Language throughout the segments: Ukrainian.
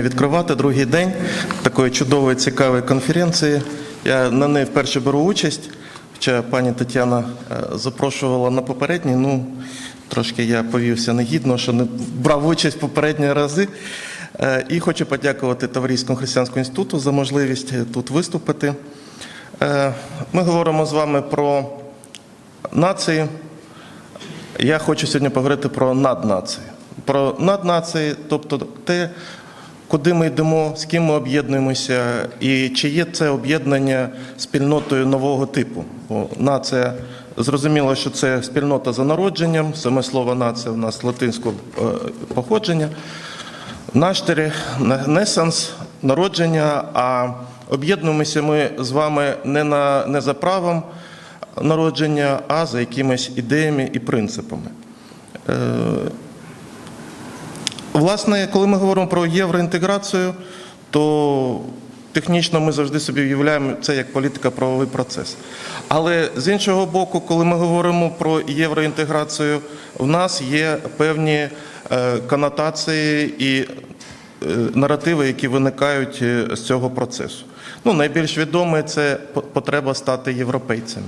Відкривати другий день такої чудової цікавої конференції. Я на неї вперше беру участь. Хоча пані Тетяна е, запрошувала на попередній. Ну трошки я повівся негідно, що не брав участь попередні рази. Е, І хочу подякувати Таврійському християнському інституту за можливість тут виступити. Е, Ми говоримо з вами про нації. Я хочу сьогодні поговорити про наднації. Про наднації, тобто те, куди ми йдемо, з ким ми об'єднуємося, і чи є це об'єднання спільнотою нового типу. Бо нація зрозуміло, що це спільнота за народженням. Саме слово нація у нас латинського е, походження. Наштері, несенс, народження, а об'єднуємося ми з вами не, на, не за правом народження, а за якимись ідеями і принципами. Власне, коли ми говоримо про євроінтеграцію, то технічно ми завжди собі уявляємо це як політико-правовий процес. Але з іншого боку, коли ми говоримо про євроінтеграцію, в нас є певні е, конотації і е, наративи, які виникають е, з цього процесу. Ну, найбільш відоме це потреба стати європейцями.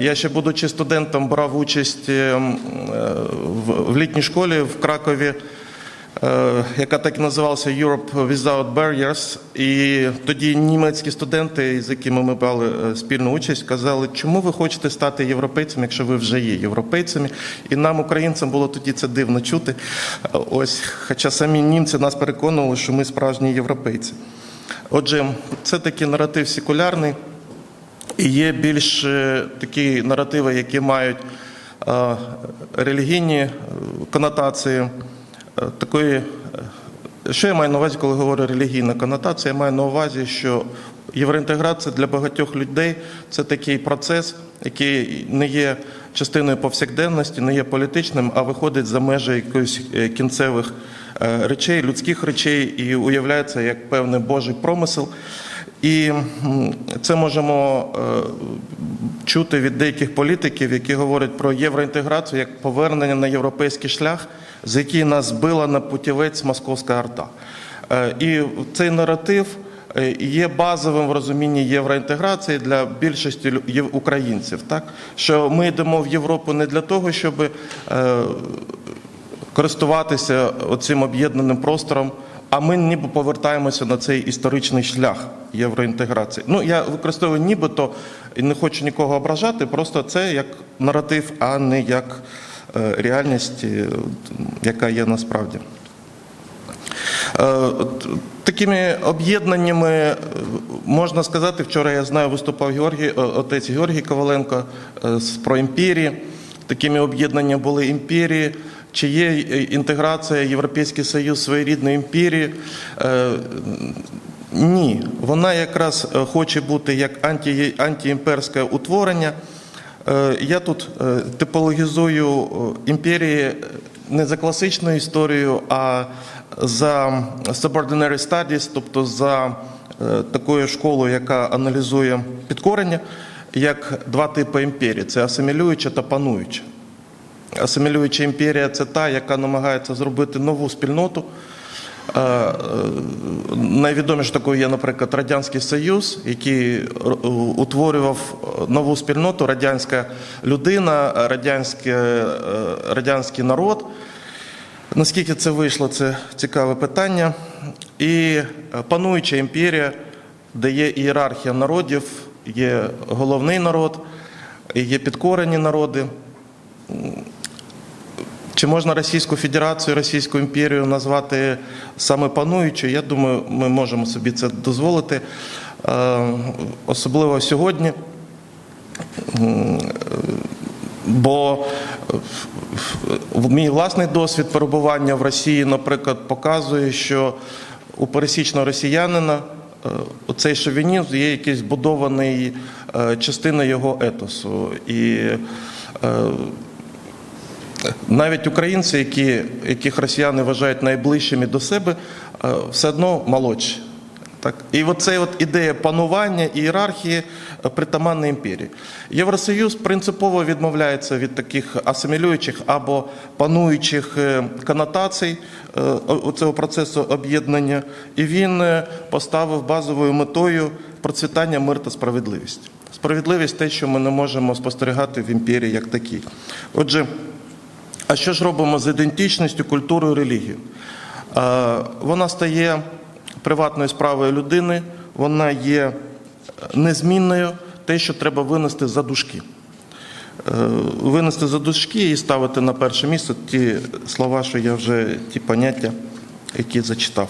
Я ще будучи студентом, брав участь е, м, е, в літній школі в Кракові, яка так і називалася Europe Without Barriers. І тоді німецькі студенти, з якими ми брали е, спільну участь, казали, чому ви хочете стати європейцем, якщо ви вже є європейцями. І нам, українцям, було тоді це дивно чути. Е, Ось, хоча самі німці нас переконували, що ми справжні європейці. Отже, це такий наратив секулярний. І є більш е, такі наративи, які мають е, релігійні е, конотації. Такої, е, що я маю на увазі, коли говорю релігійна конотація? Я маю на увазі, що євроінтеграція для багатьох людей це такий процес, який не є частиною повсякденності, не є політичним, а виходить за межі якихось е, кінцевих е, речей, людських речей, і уявляється як певний Божий промисел. І це можемо е, чути від деяких політиків, які говорять про євроінтеграцію як повернення на європейський шлях, з який нас збила на путівець московська арта. Е, І цей наратив е, є базовим в розумінні євроінтеграції для більшості українців. Так? Що ми йдемо в Європу не для того, щоб користуватися оцим об'єднаним простором, а ми ніби повертаємося на цей історичний шлях євроінтеграції. Ну, я використовую нібито і не хочу нікого ображати, просто це як наратив, а не як е, реальність, е, яка є насправді. Е, Такими об'єднаннями можна сказати, вчора я знаю, виступав Георгій, отець Георгій Коваленко про імперії. Такими об'єднаннями були імперії. Чи є е, інтеграція Європейський Союз своєрідної імперії? Е, Ні, вона якраз е, хоче бути як анті, антиімперське утворення. Я тут типологізую імперії не за класичною історією, а за subordinary studies, тобто за такою школою, яка аналізує підкорення, як два типи імперії: це асимілююча та пануюча. Асимілююча імперія це та, яка намагається зробити нову спільноту. Е, е, Найвідоміше такою є, наприклад, Радянський Союз, який е, утворював нову спільноту, радянська людина, радянське, е, радянський народ. Наскільки це вийшло, це цікаве питання. І пануюча імперія, де є ієрархія народів, є головний народ, є підкорені народи. Чи можна Російську Федерацію, Російську імперію назвати саме пануючою? Я думаю, ми можемо собі це дозволити, Е, особливо сьогодні. Бо мій власний досвід перебування в Росії, наприклад, показує, що у пересічного росіянина е, оцей шовінізм є якийсь збудований е, частина його етосу. І навіть українці, які, яких росіяни вважають найближчими до себе, е, все одно молодші. Так? І оце от ідея панування і ієрархії е, притаманна імперії. Євросоюз принципово відмовляється від таких асимілюючих або пануючих е, конотацій цього процесу об'єднання, і він поставив базовою метою процвітання мир та справедливість. Справедливість те, що ми не можемо спостерігати в імперії як такій. Отже, а що ж робимо з ідентичністю, культурою, релігією? Е, Вона стає приватною справою людини, вона є незмінною, те, що треба винести за дужки. Е, Винести за дужки і ставити на перше місце ті слова, що я вже ті поняття, які зачитав.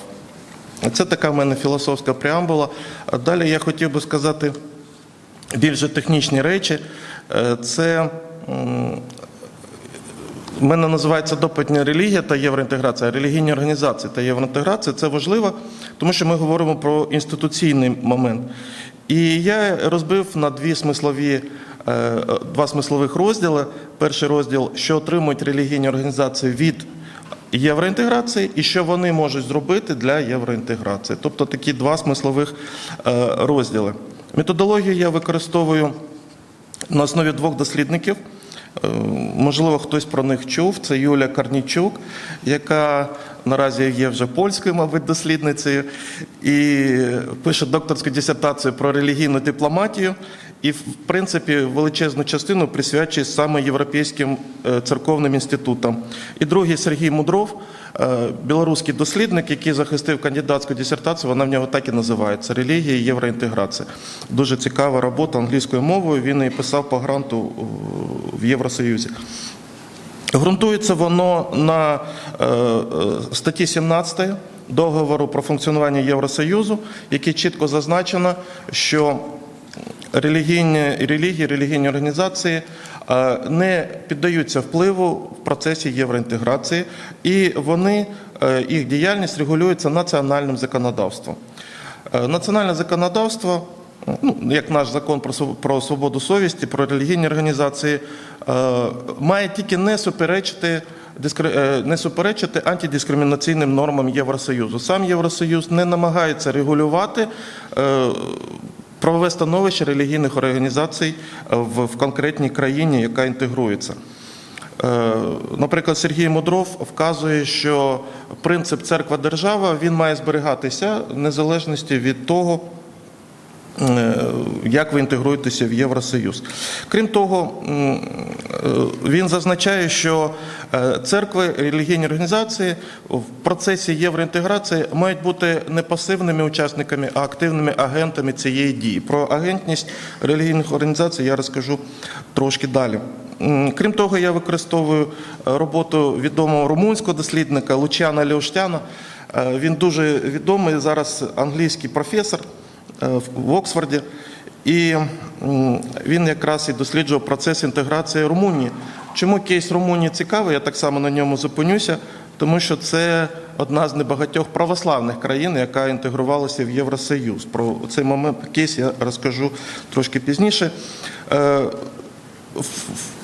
Це така в мене філософська преамбула. Далі я хотів би сказати більш технічні речі. Е, Це в мене називається допитня релігія та євроінтеграція. Релігійні організації та євроінтеграція це важливо, тому що ми говоримо про інституційний момент. І я розбив на дві смислові, е, два смислових розділи. Перший розділ, що отримують релігійні організації від євроінтеграції, і що вони можуть зробити для євроінтеграції. Тобто такі два смислових е, розділи. Методологію я використовую на основі двох дослідників. Е, Можливо, хтось про них чув. Це Юля Карнічук, яка наразі є вже польською, мабуть, дослідницею, і пише докторську дисертацію про релігійну дипломатію. І, в принципі, величезну частину присвячує саме європейським е, церковним інститутам. І другий Сергій Мудров, білоруський дослідник, який захистив кандидатську дисертацію, вона в нього так і називається Релігія і євроінтеграція. Дуже цікава робота англійською мовою. Він її писав по гранту е, в Євросоюзі. Ґрунтується воно на е, е, статті 17 договору про функціонування Євросоюзу, який чітко зазначено, що релігійні релігії, релігійні організації е, не піддаються впливу в процесі євроінтеграції, і вони е, їх діяльність регулюється національним законодавством. Е, Національне законодавство, ну, як наш закон про свободу совісті, про релігійні організації, е, має тільки не суперечити. е, Не суперечити антидискримінаційним нормам Євросоюзу. Сам Євросоюз не намагається регулювати е, правове становище релігійних організацій е, в, конкретній країні, яка інтегрується. Е, Наприклад, Сергій Мудров вказує, що принцип церква-держава він має зберігатися в незалежності від того, як ви інтегруєтеся в Євросоюз. Крім того, е, він зазначає, що е, церкви, релігійні організації в процесі євроінтеграції мають бути не пасивними учасниками, а активними агентами цієї дії. Про агентність релігійних організацій я розкажу трошки далі. Крім того, я використовую е, роботу відомого румунського дослідника Лучана Леоштяна. Е, Він дуже відомий зараз англійський професор е, в- в Оксфорді. І він якраз і досліджував процес інтеграції Румунії. Чому кейс Румунії цікавий? Я так само на ньому зупинюся, тому що це одна з небагатьох православних країн, яка інтегрувалася в Євросоюз. Про цей момент кейс я розкажу трошки пізніше. Е,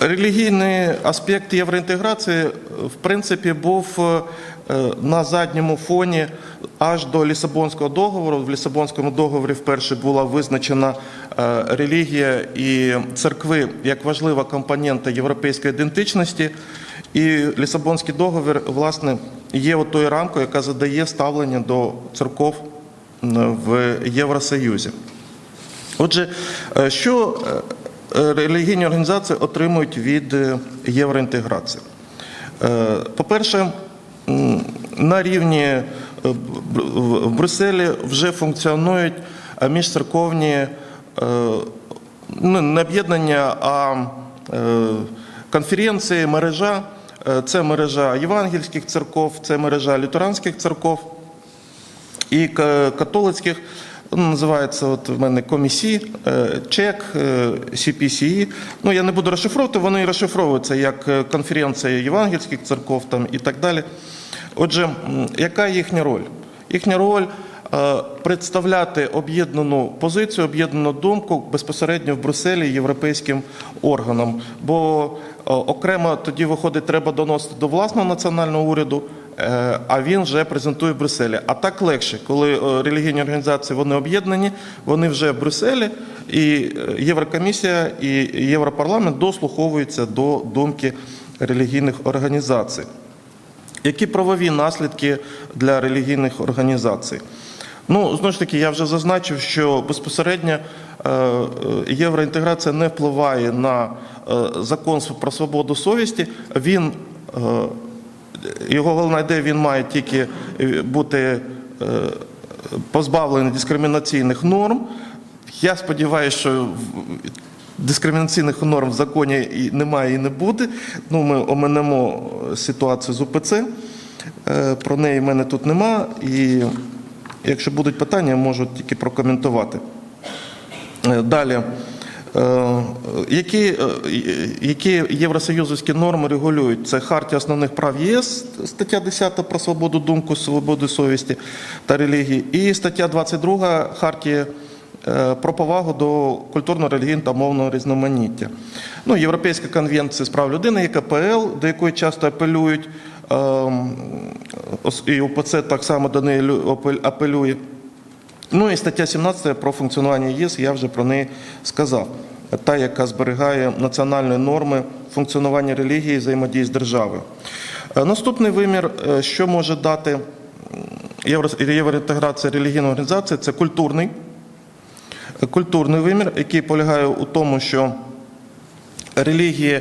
Релігійний аспект євроінтеграції, е, в принципі, був е, е, на задньому фоні аж до Лісабонського договору. В Лісабонському договорі вперше була визначена е, релігія і церкви як важлива компонента європейської ідентичності. І Лісабонський договір, власне, є тою рамкою, яка задає ставлення до церков в Євросоюзі. Отже, е, що е, е, релігійні організації отримують від е, євроінтеграції? Е, По-перше, на рівні е, в Брюсселі вже функціонують міжцерковні е, ну, не об'єднання, а е, конференції, мережа. Це мережа євангельських церков, це мережа лютеранських церков і католицьких. Ну, Називається от в мене комісі, е, ЧЕК, е, CPCE. Ну я не буду розшифровувати, вони розшифровуються як е, конференція євангельських церков там і так далі. Отже, яка їхня роль? Їхня роль представляти об'єднану позицію, об'єднану думку безпосередньо в Брюсселі європейським органам. Бо окремо тоді виходить, треба доносити до власного національного уряду, а він вже презентує в Брюсселі. А так легше, коли е, релігійні організації вони об'єднані, вони вже в Брюсселі, і е, Єврокомісія і Європарламент дослуховуються до думки релігійних організацій. Які правові наслідки для релігійних організацій? Ну, знову ж таки, я вже зазначив, що безпосередньо е, е, євроінтеграція не впливає на е, закон про свободу совісті. Він, е, його головна ідея, він має тільки е, бути е, позбавлений дискримінаційних норм. Я сподіваюся, що дискримінаційних норм в законі немає і не буде. Ну, ми оминемо ситуацію з УПЦ. Е, Про неї в мене тут нема. І якщо будуть питання, можу тільки прокоментувати. Е, Далі. Е, Які, е, які євросоюзовські норми регулюють? Це Хартія основних прав ЄС, стаття 10 про свободу думку, свободу совісті та релігії, і стаття 22 Хартії е, про повагу до культурно-релігійного та мовного різноманіття. Ну, Європейська конвенція з прав людини, ЄКПЛ, до якої часто апелюють, ем, і УПЦ так само до неї апелює. Ну і стаття 17 про функціонування ЄС, я вже про неї сказав. Та, яка зберігає національні норми функціонування релігії взаємодії з державою. Е, Наступний вимір, е, що може дати євроінтеграція релігійної організації, це культурний. Е, Культурний вимір, який полягає у тому, що релігії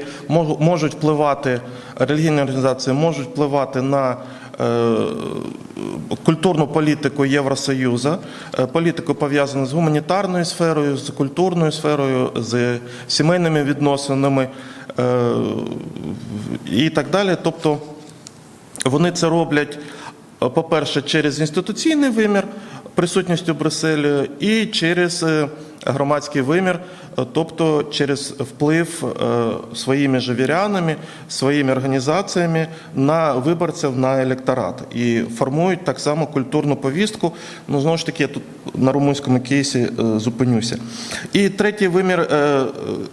можуть впливати, релігійні організації можуть впливати на культурну політику Євросоюзу, е, політику пов'язану з гуманітарною сферою, з культурною сферою, з сімейними відносинами е, і так далі. Тобто вони це роблять, е, по-перше, через інституційний вимір присутністю в Брюсселі і через е, громадський вимір, е, тобто через вплив е, своїми же вірянами, своїми організаціями на виборців на електорат і формують так само культурну повістку. Ну знову ж таки, я тут на румунському кейсі зупинюся. І третій вимір,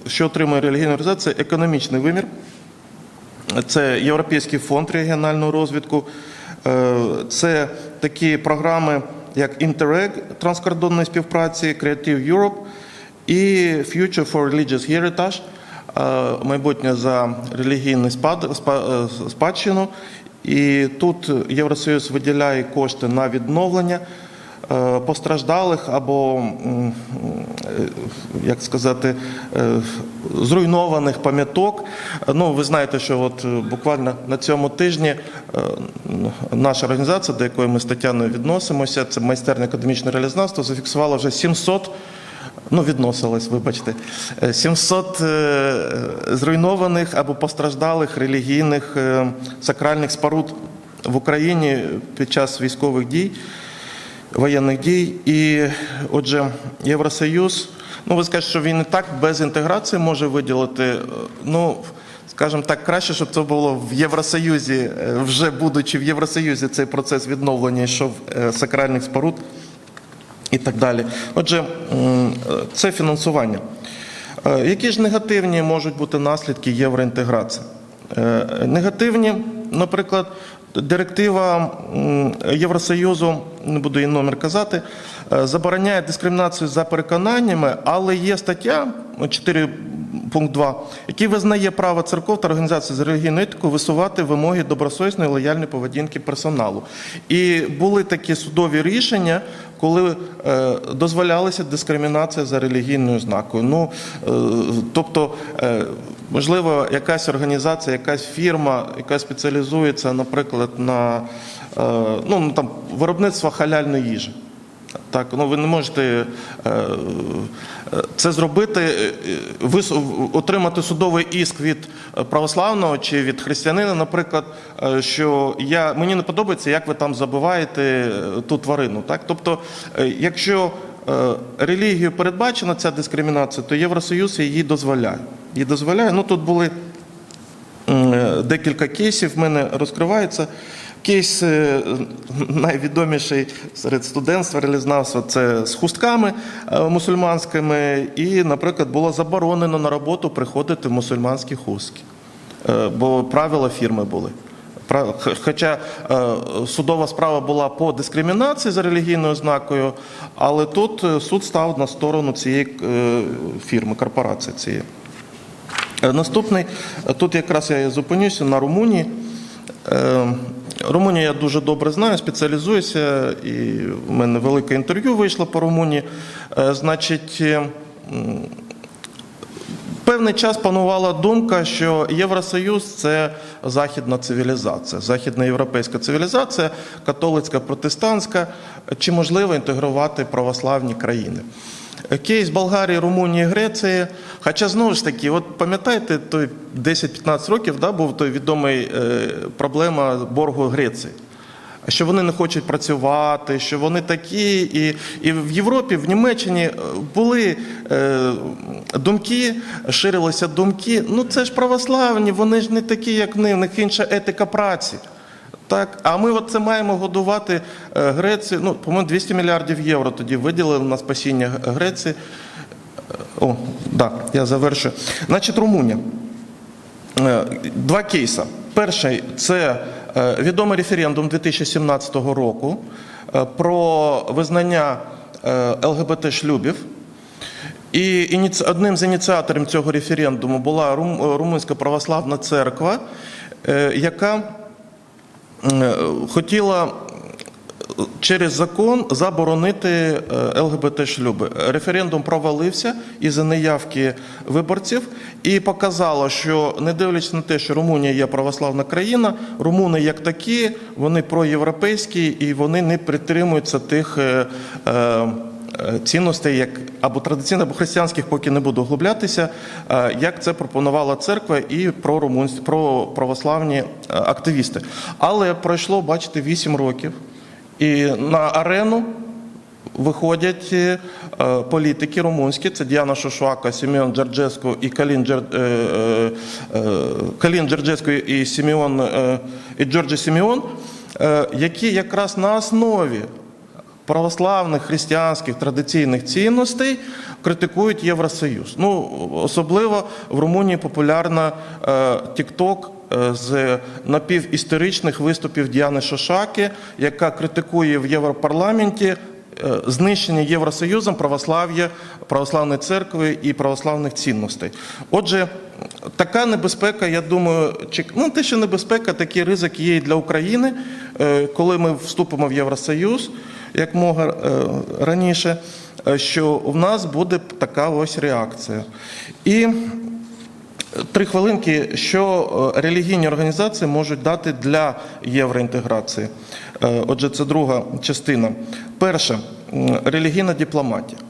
що отримує релігійна організація, економічний вимір. Це Європейський фонд регіонального розвитку, це такі програми, як Interreg транскордонної співпраці, Creative Europe і Future for Religious Heritage, е, майбутнє за релігійну е, спадщину. І тут Євросоюз виділяє кошти на відновлення постраждалих або, е, як сказати, е, зруйнованих пам'яток. Ну, ви знаєте, що от е, буквально на цьому тижні е, наша організація, до якої ми з Тетяною відносимося, це майстерня академічного реалізнавства, зафіксувала вже 700 Ну, відносилось, вибачте, Е, 700 е, зруйнованих або постраждалих релігійних е, сакральних споруд в Україні під час військових дій, воєнних дій. І отже, Євросоюз, ну ви скажете, що він і так без інтеграції може виділити. е, Ну, скажімо так, краще, щоб це було в Євросоюзі, е, вже будучи в Євросоюзі, цей процес відновлення йшов е, сакральних споруд і так далі. Отже, це фінансування. Які ж негативні можуть бути наслідки євроінтеграції? Негативні, наприклад, директива Євросоюзу, не буду її номер казати, е, забороняє дискримінацію за переконаннями, але є стаття 4 пункт 2, який визнає право церков та організацій з релігійною етикою висувати вимоги добросовісної лояльної поведінки персоналу. І були такі судові рішення, коли е, дозволялася дискримінація за релігійною знакою. Ну, е, тобто, е, можливо, якась організація, якась фірма, яка спеціалізується, наприклад, на ну, там, виробництво халяльної їжі. Так, ну ви не можете е, це зробити, е, е, отримати судовий іск від православного чи від християнина, наприклад, е, що я, мені не подобається, як ви там забиваєте е, ту тварину. Так? Тобто, е, якщо е, релігією передбачена ця дискримінація, то Євросоюз її дозволяє. Її дозволяє. Ну, тут були е, Декілька кейсів в мене розкривається. Кейс е, найвідоміший серед студентства, релізнавства це з хустками е, мусульманськими. І, наприклад, було заборонено на роботу приходити в мусульманські хустки, Е, бо правила фірми були. Хоча судова справа була по дискримінації за релігійною ознакою, але тут суд став на сторону цієї фірми, корпорації цієї. Наступний, тут якраз я зупинюся на Румунії. Румунію я дуже добре знаю, спеціалізуюся, і в мене велике інтерв'ю вийшло по Румунії. Е, Значить, е, певний час панувала думка, що Євросоюз це західна цивілізація, західноєвропейська цивілізація, католицька, протестантська, чи можливо інтегрувати православні країни. Кейс Болгарії, Румунії, Греції. Хоча знову ж таки, от пам'ятаєте, той 10-15 років да, був той відомий е, проблема боргу Греції. Що вони не хочуть працювати, що вони такі, і, і в Європі, в Німеччині е, були е, думки, ширилися думки. Ну це ж православні, вони ж не такі, як ми, в них інша етика праці. Так, а ми от це маємо годувати е, Грецію. Ну, по-моєму, 200 мільярдів євро тоді виділили на спасіння Греції. Е, О, так, я завершую. Значить, Румунія. Е, Два кейси. Перший це відомий референдум 2017 року про визнання ЛГБТ-шлюбів. І одним з ініціаторів цього референдуму була Румунська православна церква, яка хотіла через закон заборонити е, ЛГБТ-шлюби. Референдум провалився із-за неявки виборців і показало, що не дивлячись на те, що Румунія є православна країна, румуни як такі, вони проєвропейські і вони не притримуються тих. е, е, е, Цінностей, як або традиційних, або християнських, поки не буду углублятися, е, як це пропонувала церква і про румунські, про православні е, активісти. Але пройшло, бачите, 8 років. І на арену виходять е, політики румунські, це Діана Шошуака, Сімеон Джорджеско і Калін, Джер, е, е, е, Калін Джорджеско і Сімеон е, і Джорджі Сімеон, е, які якраз на основі православних християнських традиційних цінностей критикують Євросоюз. Ну, особливо в Румунії популярна Тікток з напівісторичних виступів Діани Шошаки, яка критикує в Європарламенті е, знищення Євросоюзом православ'я, православної церкви і православних цінностей. Отже, така небезпека, я думаю, чи ну те, що небезпека, такий ризик є і для України, е, коли ми вступимо в Євросоюз, як мога е, раніше, е, що в нас буде така ось реакція. І Три хвилинки, що е, релігійні організації можуть дати для євроінтеграції. Отже, це друга частина. Перше релігійна дипломатія.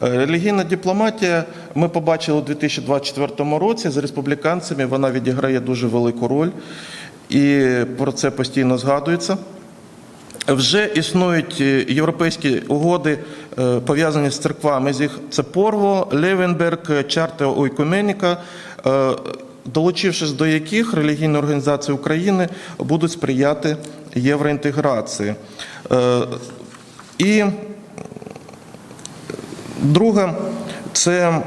Релігійна дипломатія ми побачили у 2024 році з республіканцями. Вона відіграє дуже велику роль, і про це постійно згадується. Вже існують е, європейські угоди, е, пов'язані з церквами. З їх це Порво, Левенберг, Чарта Ойкуменіка, е, долучившись до яких релігійні організації України будуть сприяти євроінтеграції. І друге, це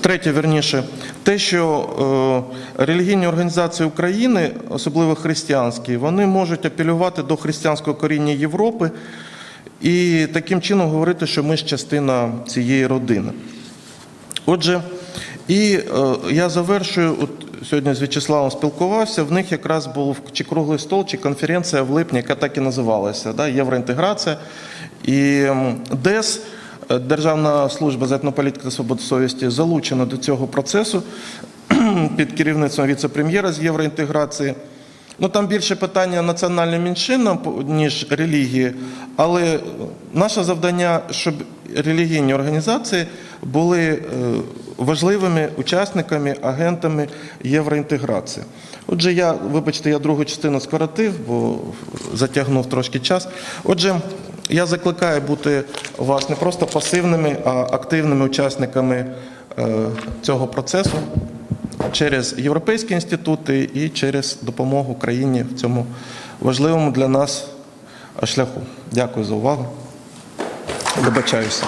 Третє, верніше, те, що е, релігійні організації України, особливо християнські, вони можуть апелювати до християнського коріння Європи і таким чином говорити, що ми ж частина цієї родини. Отже, і е, я завершую. От сьогодні з В'ячеславом спілкувався. В них якраз був чи круглий стол, чи конференція в липні, яка так і називалася да, Євроінтеграція. І ДЕС, Державна служба з етнополітики та свободи совісті, залучена до цього процесу під керівництвом віце-прем'єра з євроінтеграції. Ну там більше питання національним меншинам, ніж релігії, але наше завдання, щоб релігійні організації були е, важливими учасниками, агентами євроінтеграції. Отже, я, вибачте, я другу частину скоротив, бо затягнув трошки час. Отже, я закликаю бути вас не просто пасивними, а активними учасниками е, цього процесу через європейські інститути і через допомогу країні в цьому важливому для нас шляху. Дякую за увагу. Вибачаюся.